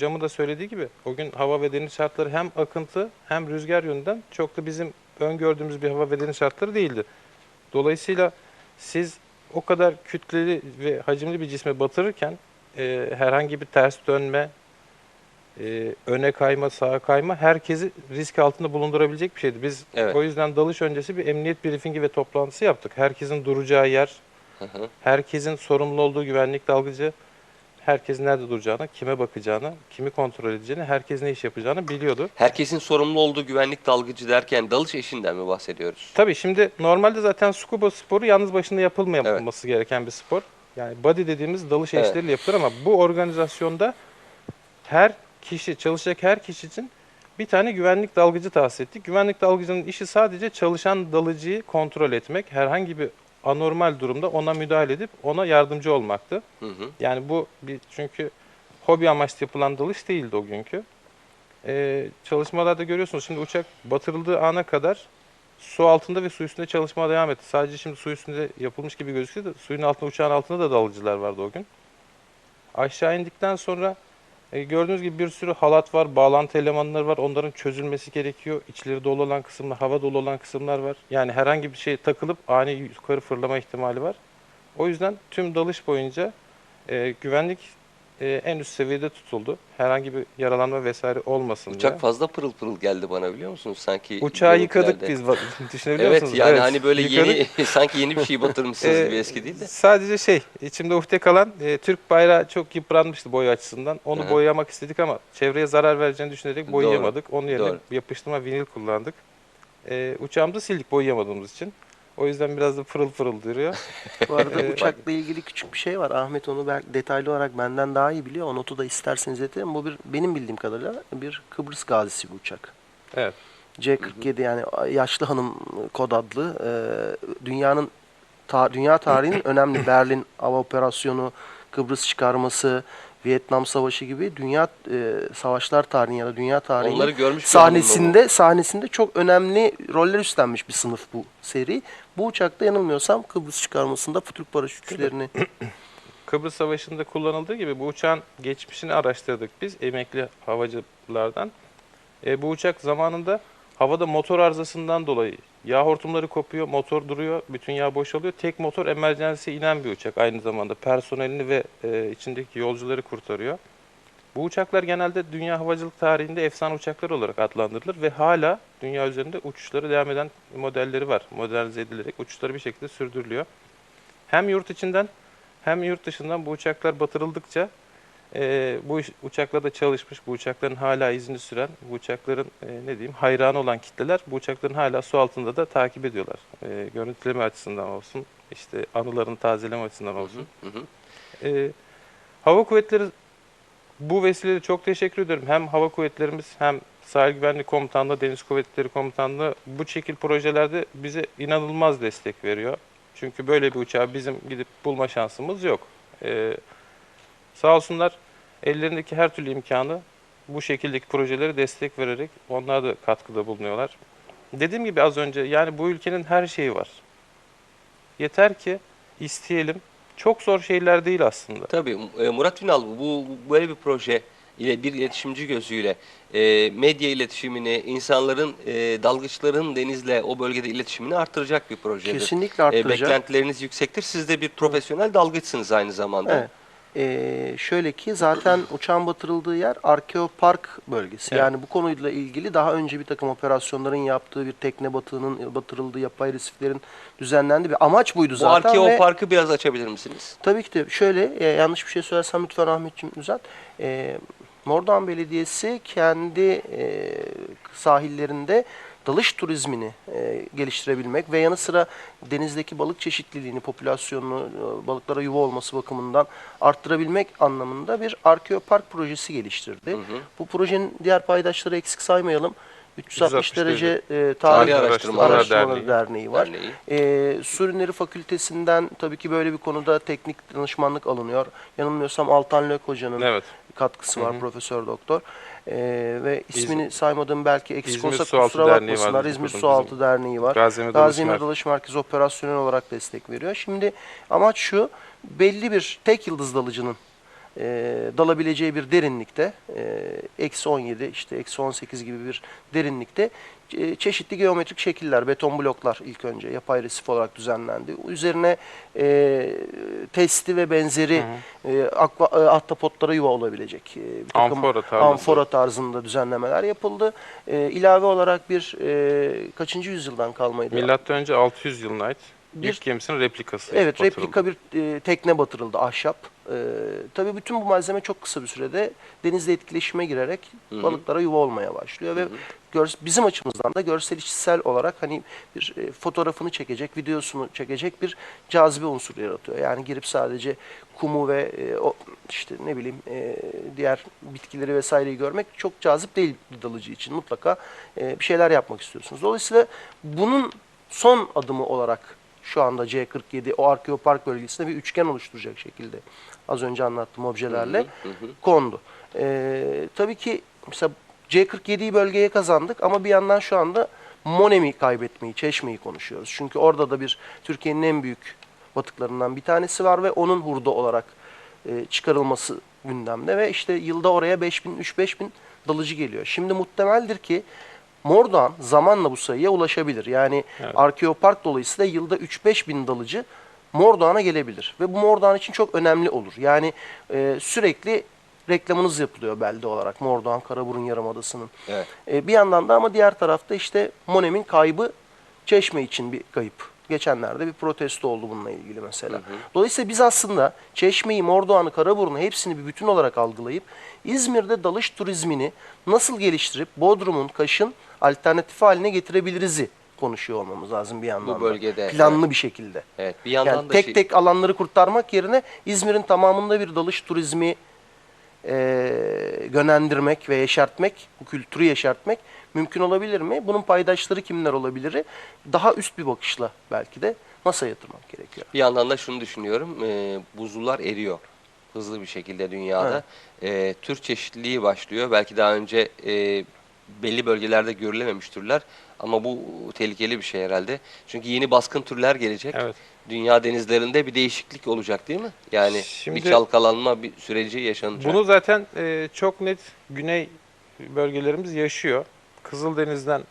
Hocamın da söylediği gibi o gün hava ve deniz şartları hem akıntı hem rüzgar yönünden çok da bizim öngördüğümüz bir hava ve deniz şartları değildi. Dolayısıyla siz o kadar kütleli ve hacimli bir cisme batırırken e, herhangi bir ters dönme, e, öne kayma, sağa kayma herkesi risk altında bulundurabilecek bir şeydi. Biz Evet. o yüzden dalış öncesi bir emniyet briefingi ve toplantısı yaptık. Herkesin duracağı yer, Hı hı. herkesin sorumlu olduğu güvenlik dalgıcı, herkes nerede duracağını, kime bakacağını, kimi kontrol edeceğini, herkes ne iş yapacağını biliyordu. Herkesin sorumlu olduğu güvenlik dalgıcı derken dalış eşinden mi bahsediyoruz? Tabii şimdi normalde zaten scuba sporu yalnız başına yapılmaması gereken bir spor. Yani body dediğimiz dalış Evet. eşleriyle yapılır ama bu organizasyonda her kişi, çalışacak her kişi için bir tane güvenlik dalgıcı tahsis ettik. Güvenlik dalgıcının işi sadece çalışan dalıcıyı kontrol etmek. Herhangi bir anormal durumda ona müdahale edip ona yardımcı olmaktı. Hı hı. Yani bu bir çünkü hobi amaçlı yapılan dalış değildi o günkü. Ee, çalışmalarda görüyorsunuz şimdi uçak batırıldığı ana kadar su altında ve su üstünde çalışmaya devam etti. Sadece şimdi su üstünde yapılmış gibi gözüküyor da suyun altında uçağın altında da dalıcılar vardı o gün. Aşağı indikten sonra e, gördüğünüz gibi bir sürü halat var, bağlantı elemanları var. Onların çözülmesi gerekiyor. İçleri dolu olan kısımlar, hava dolu olan kısımlar var. Yani herhangi bir şey takılıp ani yukarı fırlama ihtimali var. O yüzden tüm dalış boyunca e, güvenlik e, en üst seviyede tutuldu. Herhangi bir yaralanma vesaire olmasın Uçak diye. fazla pırıl pırıl geldi bana biliyor musunuz? Sanki Uçağı yıkadık biz. Düşünebiliyor Evet musunuz? yani hani böyle yıkadık. yeni sanki yeni bir şey batırmışsınız Ee, gibi eski değil de. Sadece şey, içimde uhde kalan e, Türk bayrağı çok yıpranmıştı boya açısından. Onu Hı hı. boyamak istedik ama çevreye zarar vereceğini düşünerek boyayamadık. Onun yerine doğru. yapıştırma vinil kullandık. E, uçağımızı sildik boyayamadığımız için. O yüzden biraz da pırıl pırıl duruyor. Bu arada Ee, uçakla ilgili küçük bir şey var. Ahmet onu belki detaylı olarak benden daha iyi biliyor. O notu da isterseniz iletelim. Bu bir benim bildiğim kadarıyla bir Kıbrıs gazisi bir uçak. Evet. C-47 yani yaşlı hanım kod adlı e, dünyanın ta- dünya tarihinin önemli Berlin hava operasyonu, Kıbrıs çıkarması, Vietnam Savaşı gibi dünya e, savaşlar tarihinin ya da dünya tarihinin Onları görmüş bir sahnesinde sahnesinde çok önemli roller üstlenmiş bir sınıf bu seri. Bu uçakta yanılmıyorsam Kıbrıs çıkarmasında Türk paraşütçülerini Kıbrıs Savaşı'nda kullanıldığı gibi bu uçağın geçmişini araştırdık biz emekli havacılardan. E, bu uçak zamanında havada motor arızasından dolayı yağ hortumları kopuyor, motor duruyor, bütün yağ boşalıyor. Tek motor emergency'ye inen bir uçak aynı zamanda. Personelini ve e, içindeki yolcuları kurtarıyor. Bu uçaklar genelde dünya havacılık tarihinde efsane uçaklar olarak adlandırılır ve hala dünya üzerinde uçuşları devam eden modelleri var. Modernize edilerek uçuşları bir şekilde sürdürülüyor. Hem yurt içinden hem yurt dışından bu uçaklar batırıldıkça e, bu iş- uçaklarda çalışmış, bu uçakların hala izini süren, bu uçakların e, ne diyeyim hayranı olan kitleler bu uçakların hala su altında da takip ediyorlar. E, görüntüleme açısından olsun, işte anılarını tazeleme açısından olsun. Hı hı. E, hava kuvvetleri bu vesileyle çok teşekkür ediyorum. Hem hava kuvvetlerimiz hem sahil güvenlik komutanlığı, deniz kuvvetleri komutanlığı bu şekil projelerde bize inanılmaz destek veriyor. Çünkü böyle bir uçağı bizim gidip bulma şansımız yok. E, sağ olsunlar ellerindeki her türlü imkanı bu şekildeki projelere destek vererek onlar da katkıda bulunuyorlar. Dediğim gibi az önce yani bu ülkenin her şeyi var. Yeter ki isteyelim. Çok zor şeyler değil aslında. Tabii e, Murat Ünal bu, bu böyle bir proje ile bir iletişimci gözüyle e, medya iletişimini, insanların, e, dalgıçların denizle o bölgede iletişimini artıracak bir projedir. kesinlikle E, arttıracak. beklentileriniz yüksektir. Siz de bir profesyonel dalgıçsınız aynı zamanda. Evet. Ee, şöyle ki zaten uçağın batırıldığı yer Arkeopark bölgesi. Evet. Yani bu konuyla ilgili daha önce bir takım operasyonların yaptığı bir tekne batığının batırıldığı yapay resiflerin düzenlendiği bir amaç buydu Bu zaten. ve Arkeopark'ı biraz açabilir misiniz? tabii ki de şöyle e, yanlış bir şey söylersem lütfen Ahmetciğim düzelt. E, Mordoğan Belediyesi kendi e, sahillerinde dalış turizmini e, geliştirebilmek ve yanı sıra denizdeki balık çeşitliliğini, popülasyonunu, e, balıklara yuva olması bakımından arttırabilmek anlamında bir arkeopark projesi geliştirdi. Hı hı. Bu projenin diğer paydaşları eksik saymayalım. 360 360 derece e, Tarih tarih Araştırmalar Araştırmaları Derneği. Derneği var. Derneği. Ee, Su Ürünleri Fakültesinden tabii ki böyle bir konuda teknik danışmanlık alınıyor. Yanılmıyorsam Altan Lök Hoca'nın Evet. katkısı var. Profesör Doktor. Ee, ve ismini saymadığım belki eksik İzmir olsa Sualtı kusura Derneği var bakmasınlar. bizim İzmir kurduğumuz Sualtı Derneği var. Gaziemir Gazi Emir Dalış Dalış Merkezi operasyonel olarak destek veriyor. Şimdi amaç şu, belli bir tek yıldız dalıcının e, dalabileceği bir derinlikte e, eksi 17 işte eksi 18 gibi bir derinlikte e, çeşitli geometrik şekiller, beton bloklar ilk önce yapay resif olarak düzenlendi. Üzerine e, testi ve benzeri e, akva, e, ahtapotlara yuva olabilecek e, bir takım Amfora tarzında. amfora tarzında düzenlemeler yapıldı. E, ilave olarak bir e, kaçıncı yüzyıldan kalmaydı? Milattan önce 600 yılına ait Bir- ilk gemisinin replikası. Evet, batırıldı. replika bir e, tekne batırıldı, ahşap. E, tabii bütün bu malzeme çok kısa bir sürede denizle etkileşime girerek Hı hı. balıklara yuva olmaya başlıyor ve gör, bizim açımızdan da görsel işitsel olarak hani bir e, fotoğrafını çekecek, videosunu çekecek bir cazibe unsuru yaratıyor. Yani girip sadece kumu ve e, o işte ne bileyim e, diğer bitkileri vesaireyi görmek çok cazip değil dalıcı için. Mutlaka e, bir şeyler yapmak istiyorsunuz. Dolayısıyla bunun son adımı olarak şu anda C47 o arkeopark bölgesinde bir üçgen oluşturacak şekilde az önce anlattığım objelerle Hı hı. kondu. Ee, tabii ki mesela C47'yi bölgeye kazandık ama bir yandan şu anda Monem'i kaybetmeyi, Çeşme'yi konuşuyoruz. Çünkü orada da bir Türkiye'nin en büyük batıklarından bir tanesi var ve onun hurda olarak e, çıkarılması gündemde ve işte yılda oraya 5000 3-5000 dalıcı geliyor. Şimdi muhtemeldir ki Mordoğan zamanla bu sayıya ulaşabilir. Yani Evet. Arkeopark dolayısıyla yılda 3-5 bin dalıcı Mordoğan'a gelebilir. Ve bu Mordoğan için çok önemli olur. Yani e, sürekli reklamınız yapılıyor belde olarak Mordoğan Karaburun Yarımadası'nın. Evet. E, bir yandan da ama diğer tarafta işte Monem'in kaybı Çeşme için bir kayıp. Geçenlerde bir protesto oldu bununla ilgili mesela. Dolayısıyla biz aslında Çeşme'yi, Mordoğan'ı, Karaburun'u hepsini bir bütün olarak algılayıp İzmir'de dalış turizmini nasıl geliştirip Bodrum'un, Kaş'ın alternatif haline getirebiliriz'i konuşuyor olmamız lazım bir yandan. da. bölgede, Planlı bir şekilde. Evet. Bir yandan Yani da tek şey- tek alanları kurtarmak yerine İzmir'in tamamında bir dalış turizmi e, yönlendirmek ve yeşertmek, bu kültürü yeşertmek mümkün olabilir mi? Bunun paydaşları kimler olabilir? Daha üst bir bakışla belki de masaya yatırmak gerekiyor. Bir yandan da şunu düşünüyorum. E, buzullar eriyor hızlı bir şekilde dünyada. E, tür çeşitliliği başlıyor. Belki daha önce e, belli bölgelerde görülememiş türler. Ama bu tehlikeli bir şey herhalde. Çünkü yeni baskın türler gelecek. Evet. Dünya denizlerinde bir değişiklik olacak değil mi? Yani Şimdi- bir çalkalanma bir süreci yaşanacak. Bunu zaten e, çok net güney bölgelerimiz yaşıyor. Kızıldeniz'den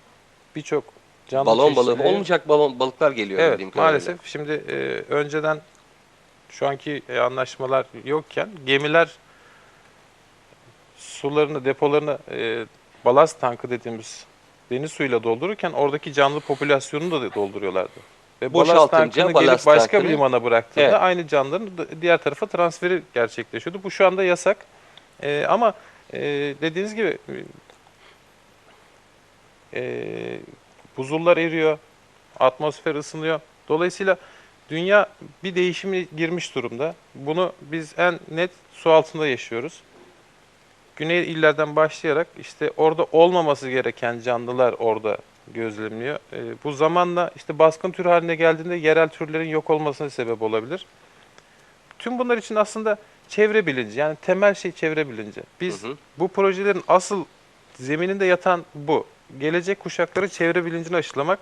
birçok canlı balon balığı olmayacak balon balıklar geliyor Evet maalesef şimdi e, önceden şu anki e, anlaşmalar yokken gemiler sularını depolarını e, balast tankı dediğimiz deniz suyuyla doldururken oradaki canlı popülasyonunu da dolduruyorlardı. Ve balast tankını gelip balast başka bir tankını- limana bıraktığında Evet. aynı canlıların diğer tarafa transferi gerçekleşiyordu. Bu şu anda yasak. E, ama e, dediğiniz gibi e, buzullar eriyor, atmosfer ısınıyor. Dolayısıyla dünya bir değişime girmiş durumda. Bunu biz en net su altında yaşıyoruz. Güney illerden başlayarak işte orada olmaması gereken canlılar orada gözlemliyor. E, bu zamanla işte baskın tür haline geldiğinde yerel türlerin yok olmasına sebep olabilir. Tüm bunlar için aslında çevre bilinci yani temel şey çevre bilinci. Biz Hı hı. bu projelerin asıl zemininde yatan bu. Gelecek kuşakları çevre bilincini aşılamak.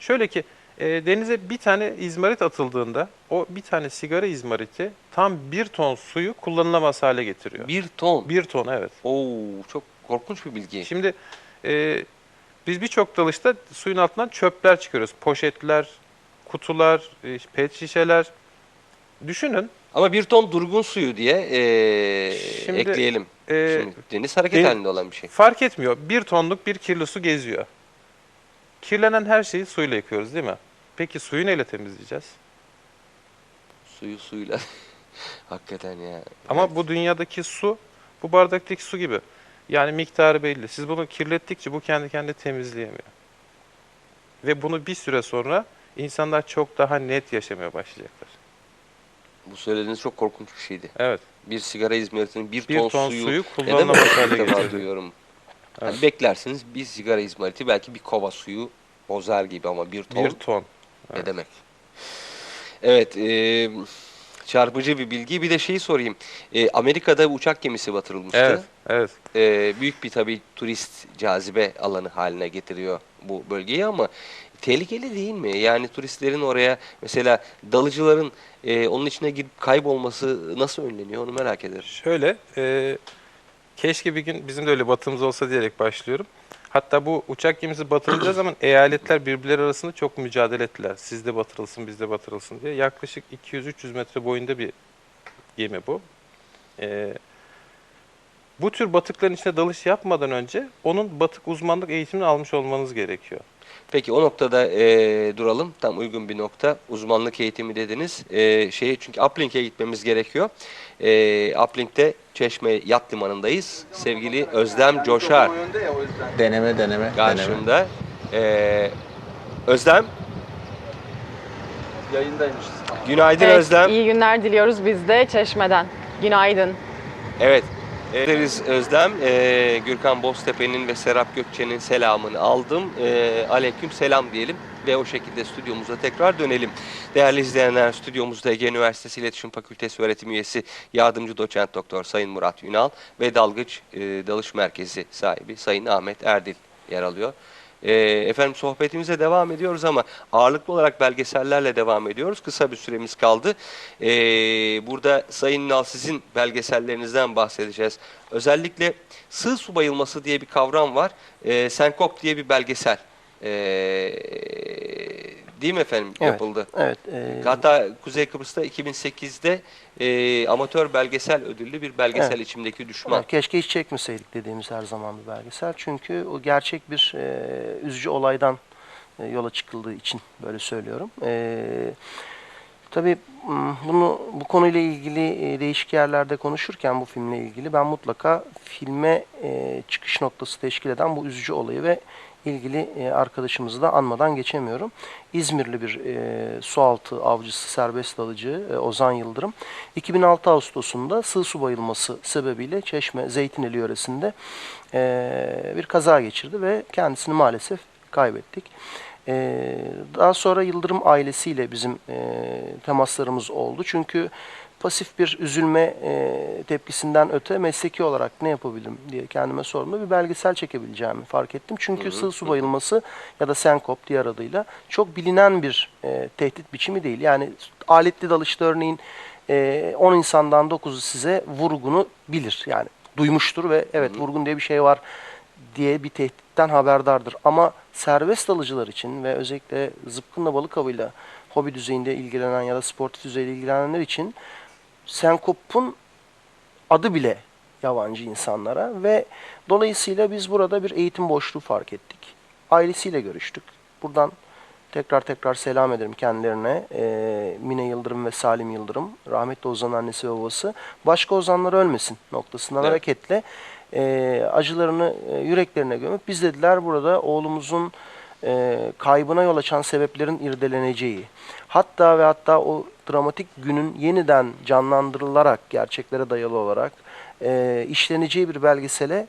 Şöyle ki e, denize bir tane izmarit atıldığında o bir tane sigara izmariti tam bir ton suyu kullanılamaz hale getiriyor. Bir ton. Bir ton evet. Oo, çok korkunç bir bilgi. Şimdi e, biz birçok dalışta suyun altından çöpler çıkarıyoruz. Poşetler, kutular, e, pet şişeler. Düşünün Ama bir ton durgun suyu diye eee, Şimdi, ekleyelim. e, Şimdi deniz hareket den- halinde olan bir şey. fark etmiyor. Bir tonluk bir kirli su geziyor. Kirlenen her şeyi suyla yıkıyoruz değil mi? Peki suyu neyle temizleyeceğiz? Suyu suyla. Hakikaten ya. Ama Evet. bu dünyadaki su, bu bardaktaki su gibi. Yani miktarı belli. Siz bunu kirlettikçe bu kendi kendine temizleyemiyor. Ve bunu bir süre sonra insanlar çok daha net yaşamaya başlayacaklar. Bu söylediğiniz çok korkunç bir şeydi. Evet. Bir sigara izmaritinin bir, Bir ton, ton suyu, suyu kullanılamaz hale defa duyuyorum. Yani Evet. beklersiniz bir sigara izmariti belki bir kova suyu bozar gibi ama bir ton Bir ton. ne Evet. demek? Evet, e, çarpıcı bir bilgi. Bir de şeyi sorayım. E, Amerika'da bir uçak gemisi batırılmıştı. Evet, evet. E, büyük bir tabii turist cazibe alanı haline getiriyor bu bölgeyi ama tehlikeli değil mi? Yani turistlerin oraya mesela dalıcıların e, onun içine girip kaybolması nasıl önleniyor onu merak ederim. Şöyle, e, keşke bir gün bizim de öyle batımız olsa diyerek başlıyorum. Hatta bu uçak gemisi batırılacağı zaman eyaletler birbirleri arasında çok mücadele ettiler. Sizde batırılsın, bizde batırılsın diye. Yaklaşık 200-300 metre boyunda bir gemi bu. E, bu tür batıkların içine dalış yapmadan önce onun batık uzmanlık eğitimini almış olmanız gerekiyor. Peki o noktada e, duralım. Tam uygun bir nokta. Uzmanlık eğitimi dediniz. E, şey çünkü Uplink'e gitmemiz gerekiyor. E, Uplink'te Çeşme Yat Limanı'ndayız. Sevgili Özlem Coşar Deneme deneme. deneme. karşımda. E, Özlem. Yayındaymışız. Günaydın Evet, Özlem. İyi günler diliyoruz biz de Çeşme'den. Günaydın. Evet. Ederiz Özlem. Ee, Gürkan Boztepe'nin ve Serap Gökçe'nin selamını aldım. Ee, aleyküm selam diyelim ve o şekilde stüdyomuza tekrar dönelim. Değerli izleyenler stüdyomuzda Ege Üniversitesi İletişim Fakültesi öğretim üyesi yardımcı doçent doktor Sayın Murat Ünal ve Dalgıç e, Dalış Merkezi sahibi Sayın Ahmet Erdil yer alıyor. Ee, efendim sohbetimize devam ediyoruz ama ağırlıklı olarak belgesellerle devam ediyoruz. Kısa bir süremiz kaldı. Ee, burada Sayın Ünal sizin belgesellerinizden bahsedeceğiz. Özellikle sığ su bayılması diye bir kavram var. Ee, Senkop diye bir belgesel. Ee, değil mi efendim Evet. yapıldı? Evet. e, Hatta Kuzey Kıbrıs'ta 2008'de e, amatör belgesel ödüllü bir belgesel Evet. içimdeki düşman. Evet, keşke hiç çekmeseydik dediğimiz her zaman bir belgesel. Çünkü o gerçek bir e, üzücü olaydan e, yola çıkıldığı için böyle söylüyorum. E, tabii m, bunu bu konuyla ilgili e, değişik yerlerde konuşurken bu filmle ilgili ben mutlaka filme e, çıkış noktası teşkil eden bu üzücü olayı ve ilgili e, arkadaşımızı da anmadan geçemiyorum. İzmirli bir e, sualtı avcısı, serbest dalıcı e, Ozan Yıldırım 2006 Ağustos'unda sığ su bayılması sebebiyle Çeşme Zeytinli yöresinde e, bir kaza geçirdi ve kendisini maalesef kaybettik. E, daha sonra Yıldırım ailesiyle bizim e, temaslarımız oldu. Çünkü pasif bir üzülme e, tepkisinden öte mesleki olarak ne yapabilirim diye kendime sorduğumda bir belgesel çekebileceğimi fark ettim. Çünkü sığ su bayılması ya da senkop diğer adıyla çok bilinen bir e, tehdit biçimi değil. Yani aletli dalışta örneğin e, 10 insandan 9'u size vurgunu bilir. Yani duymuştur ve evet vurgun diye bir şey var diye bir tehditten haberdardır. Ama serbest dalıcılar için ve özellikle zıpkınla balık avıyla hobi düzeyinde ilgilenen ya da sportif düzeyde ilgilenenler için Senkop'un adı bile yabancı insanlara ve dolayısıyla biz burada bir eğitim boşluğu fark ettik. Ailesiyle görüştük. Buradan tekrar tekrar selam ederim kendilerine. Ee, Mine Yıldırım ve Salim Yıldırım, rahmetli Ozan'ın annesi ve babası. Başka Ozanlar ölmesin noktasından Evet. hareketle e, acılarını e, yüreklerine gömüp biz dediler burada oğlumuzun e, kaybına yol açan sebeplerin irdeleneceği. Hatta ve hatta o dramatik günün yeniden canlandırılarak, gerçeklere dayalı olarak e, işleneceği bir belgesele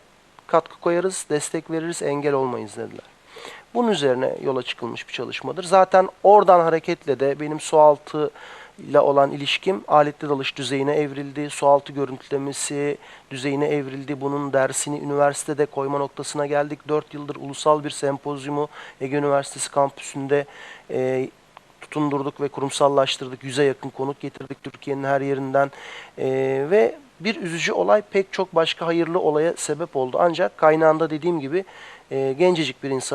katkı koyarız, destek veririz, engel olmayız dediler. Bunun üzerine yola çıkılmış bir çalışmadır. Zaten oradan hareketle de benim sualtı ile olan ilişkim aletli dalış düzeyine evrildi. Sualtı görüntülemesi düzeyine evrildi. Bunun dersini üniversitede koyma noktasına geldik. 4 yıldır ulusal bir sempozyumu Ege Üniversitesi kampüsünde e, tutundurduk ve kurumsallaştırdık. Yüze yakın konuk getirdik Türkiye'nin her yerinden. E, ve bir üzücü olay pek çok başka hayırlı olaya sebep oldu. Ancak kaynağında dediğim gibi e, gencecik bir insanın